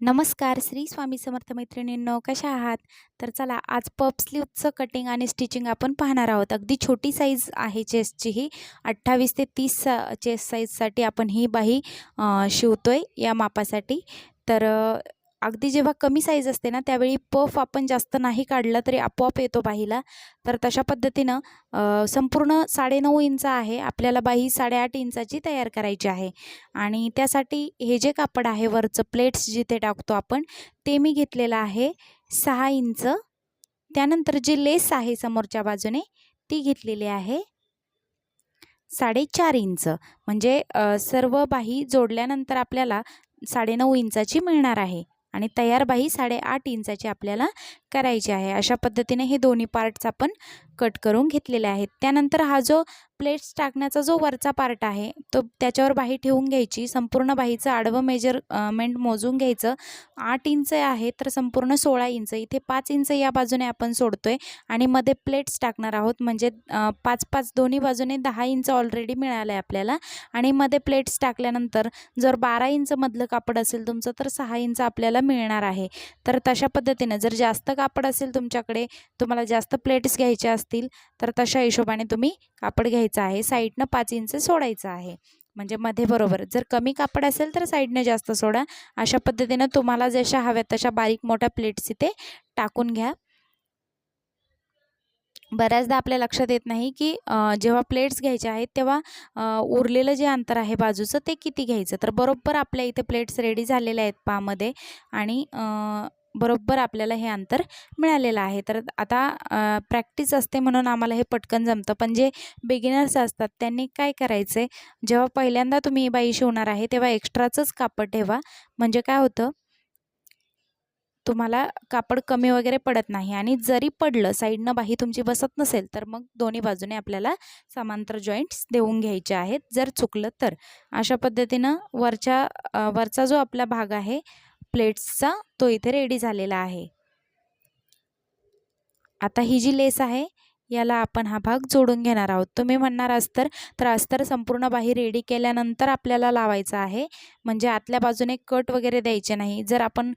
नमस्कार श्री स्वामी समर्थ मैत्रिणींनो कशा आहात? तर चला आज पप स्लीवचं कटिंग आणि स्टिचिंग आपण पाहणार आहोत. अगदी छोटी साईज आहे चेस्टची ही. अठ्ठावीस ते तीस सा चेस्ट साईजसाठी आपण ही बाही शिवतो आहे या मापासाठी. तर अगदी जेव्हा कमी साईज असते ना त्यावेळी पफ आपण जास्त नाही काढला तरी आपोआप येतो बाहीला. तर तशा पद्धतीनं संपूर्ण संपूर्ण साडेनऊ इंच आहे. आपल्याला बाही साडेआठ इंचाची तयार करायची आहे. आणि त्यासाठी हे जे कापड आहे वरचं प्लेट्स जिथे टाकतो आपण ते मी घेतलेलं आहे सहा इंच. त्यानंतर जी लेस आहे समोरच्या बाजूने ती घेतलेली आहे साडेचार इंच. म्हणजे सर्व बाही जोडल्यानंतर आपल्याला साडेनऊ इंचाची मिळणार आहे. आणि तयार बाही साडेआठ इंचाची आपल्याला करायची आहे. अशा पद्धतीने हे दोन्ही पार्ट्स आपण कट करून घेतलेले आहेत. त्यानंतर हा जो प्लेट्स टाकण्याचा जो वरचा पार्ट आहे तो त्याच्यावर बाही ठेवून घ्यायची. संपूर्ण बाहीचं आडवं मेजरमेंट मोजून घ्यायचं. आठ इंच आहे तर संपूर्ण सोळा इंच. इथे पाच इंच या बाजूने आपण सोडतोय आणि मध्ये प्लेट्स टाकणार आहोत. म्हणजे पाच पाच दोन्ही बाजूने दहा इंच ऑलरेडी मिळालं आहे आपल्याला. आणि मध्ये प्लेट्स टाकल्यानंतर जर बारा इंचमधलं कापड असेल तुमचं तर सहा इंच आपल्याला मिळणार आहे. तर तशा पद्धतीनं जर जास्त कापड असेल तुमच्याकडे तुम्हाला जास्त प्लेट्स घ्यायच्या असतील तर तशा हिशोबाने तुम्ही कापड घ्यायचं आहे साईडनं पाच इंच सोडायचं आहे. म्हणजे मध्ये बरोबर. जर कमी कापड असेल तर साईडने जास्त सोडा. अशा पद्धतीनं तुम्हाला जशा हव्यात तशा बारीक मोठ्या प्लेट्स इथे टाकून घ्या. बऱ्याचदा आपल्या लक्षात येत नाही की जेव्हा प्लेट्स घ्यायच्या आहेत तेव्हा उरलेलं जे अंतर आहे बाजूचं ते किती घ्यायचं? तर बरोबर आपल्या इथे प्लेट्स रेडी झालेल्या आहेत पामध्ये. आणि बरोबर आपल्याला हे अंतर मिळालेलं आहे. तर आता प्रॅक्टिस असते म्हणून आम्हाला हे पटकन जमतं. पण जे बिगिनर्स असतात त्यांनी काय करायचं आहे जेव्हा पहिल्यांदा तुम्ही बाई शिवणार आहे तेव्हा एक्स्ट्राचंच कापड ठेवा. म्हणजे काय होतं? तुम्हाला कापड कमी वगैरे पडत नाही. आणि जरी पडलं साईडनं बाही तुमची बसत नसेल तर मग दोन्ही बाजूने आपल्याला समांतर जॉईंट्स देऊन घ्यायचे आहेत. जर चुकलं तर. अशा पद्धतीनं वरच्या वरचा जो आपला भाग आहे प्लेट्सचा तो इथे रेडी झालेला आहे. आता ही जी लेस आहे याला आपण हा भाग जोडून घेणार आहोत. तुम्ही म्हणणार अस्तर तर अस्तर संपूर्ण बाही रेडी केल्यानंतर आपल्याला लावायचं आहे. म्हणजे आतल्या बाजूने कट वगैरे द्यायचे नाही. जर आपण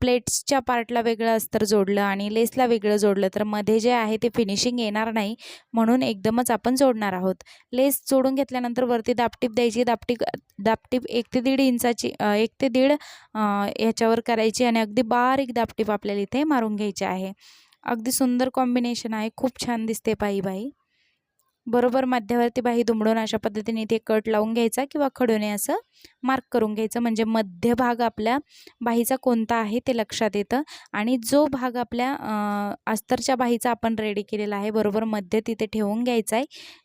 प्लेट्सच्या पार्टला वेगळं अस्तर जोडलं आणि लेसला वेगळं जोडलं तर मध्ये जे आहे ते फिनिशिंग येणार नाही. म्हणून एकदमच आपण जोडणार आहोत. लेस जोडून घेतल्यानंतर वरती दापटीप द्यायची. दापटीप दापटीप एक ते दीड इंचाची एक ते दीड ह्याच्यावर करायची आणि अगदी बारीक दापटीप आपल्याला इथे मारून घ्यायची आहे. अगदी सुंदर कॉम्बिनेशन आहे. खूप छान दिसते पायी बाई. बरोबर मध्यावरती बाही दुमडून अशा पद्धतीने इथे कट लावून घ्यायचा किंवा खडूने असं मार्क करून घ्यायचं. म्हणजे मध्य भाग आपल्या बाहीचा कोणता आहे ते लक्षात येतं. आणि जो भाग आपल्या अस्तरच्या बाहीचा आपण रेडी केलेला आहे बरोबर मध्य तिथे ठेवून घ्यायचा आहे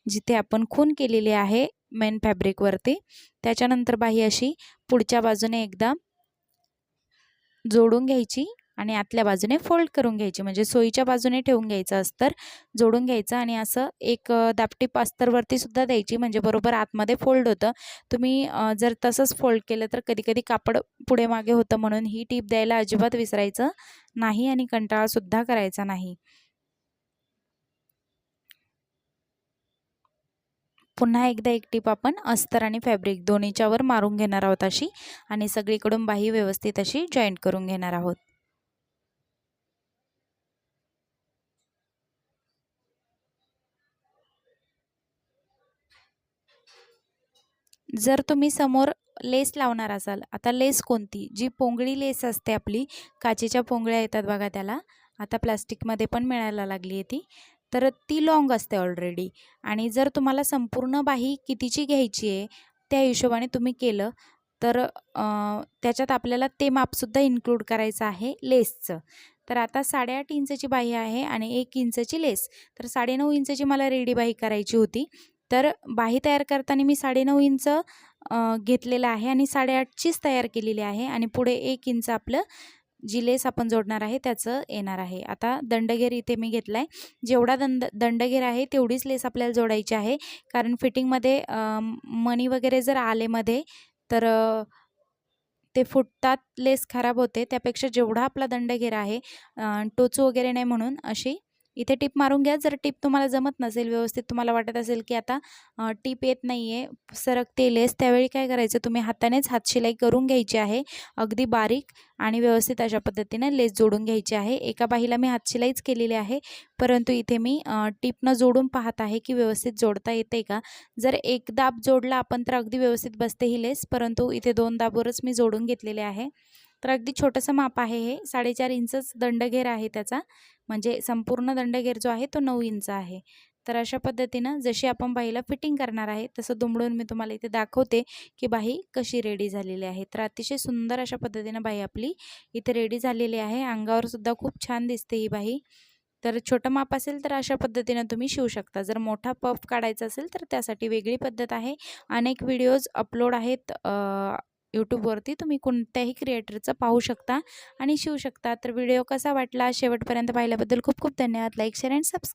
जिथे आपण खून केलेली आहे मेन फॅब्रिकवरती त्याच्यानंतर बाही अशी पुढच्या बाजूने एकदा जोडून घ्यायची. आणि आतल्या बाजूने फोल्ड करून घ्यायची. म्हणजे सोयीच्या बाजूने ठेवून घ्यायचं अस्तर जोडून घ्यायचं आणि असं एक अ, दापटीप अस्तरवरती सुद्धा द्यायची. म्हणजे बरोबर आतमध्ये फोल्ड होतं. तुम्ही जर तसंच फोल्ड केलं तर कधी कधी कापड पुढे मागे होतं म्हणून ही टीप द्यायला अजिबात विसरायचं नाही आणि कंटाळासुद्धा करायचा नाही. पुन्हा एकदा एक टीप आपण अस्तर आणि फॅब्रिक दोन्हीच्यावर मारून घेणार आहोत अशी आणि सगळीकडून बाही व्यवस्थित अशी जॉईंट करून घेणार आहोत. जर तुम्ही समोर लेस लावणार असाल आता लेस कोणती? जी पोंगळी लेस असते आपली काचेच्या पोंगळ्या येतात बघा त्याला. आता प्लास्टिकमध्ये पण मिळायला लागली आहे ती. तर ती लॉंग असते ऑलरेडी आणि जर तुम्हाला संपूर्ण बाही कितीची घ्यायची आहे त्या हिशोबाने तुम्ही केलं तर त्याच्यात आपल्याला ते मापसुद्धा इन्क्लूड करायचं आहे लेसचं. तर आता साडेआठ इंचची बाही आहे आणि एक इंचची लेस. तर साडेनऊ इंचची मला रेडी बाही करायची होती. तर बाही तयार करताना मी साडेनऊ इंच घेतलेलं आहे आणि साडेआठचीच तयार केलेली आहे आणि पुढे एक इंच आपलं जी लेस आपण जोडणार आहे त्याचं येणार आहे. आता दंडघेर इथे मी घेतला आहे जेवढा दंड दंडघेर आहे तेवढीच लेस आपल्याला जोडायची आहे. कारण फिटिंगमध्ये मणी वगैरे जर आलेमध्ये तर ते फुटतात लेस खराब होते. त्यापेक्षा जेवढा आपला दंडघेर आहे टोचू वगैरे नाही म्हणून अशी इथे टीप मारून घ्या. जर टिप तुम्हाला जमत नसेल व्यवस्थित तुम्हाला वाटत असेल की आता टीप येत नाही आहे सरकतेलेस त्यावेळी काय करायचं? तुम्ही हातानेच हातशिलाई करून घ्यायची आहे. अगदी बारीक आणि व्यवस्थित अशा पद्धतीने लेस जोडून घ्यायची आहे. एका बाहीला मी हातशिलाईच केलेली आहे. परंतु इथे मी टीपनं जोडून पाहत आहे की व्यवस्थित जोडता येते का? जर एक दाब जोडला आपण तर अगदी व्यवस्थित बसते ही लेस. परंतु इथे दोन दाबवरच मी जोडून घेतलेले आहे. तर अगदी छोटंसं माप आहे हे. साडेचार इंचच दंडघेर आहे त्याचा. म्हणजे संपूर्ण दंडघेर जो आहे तो नऊ इंच आहे. तर अशा पद्धतीनं जशी आपण बाईला फिटिंग करणार आहे तसं दुमडून मी तुम्हाला इथे दाखवते की बाही कशी रेडी झालेली आहे. तर अतिशय सुंदर अशा पद्धतीनं बाई आपली इथे रेडी झालेली आहे. अंगावर सुद्धा खूप छान दिसते ही बाही तर छोटं माप असेल तर अशा पद्धतीनं तुम्ही शिवू शकता. जर मोठा पफ काढायचा असेल तर त्यासाठी वेगळी पद्धत आहे. अनेक व्हिडिओज अपलोड आहेत यूट्यूबवरती तुम्ही कोणत्याही क्रिएटरचं पाहू शकता आणि शिवू शकता. तर व्हिडिओ कसा वाटला? शेवटपर्यंत पाहिल्याबद्दल खूप खूप धन्यवाद. Like share and subscribe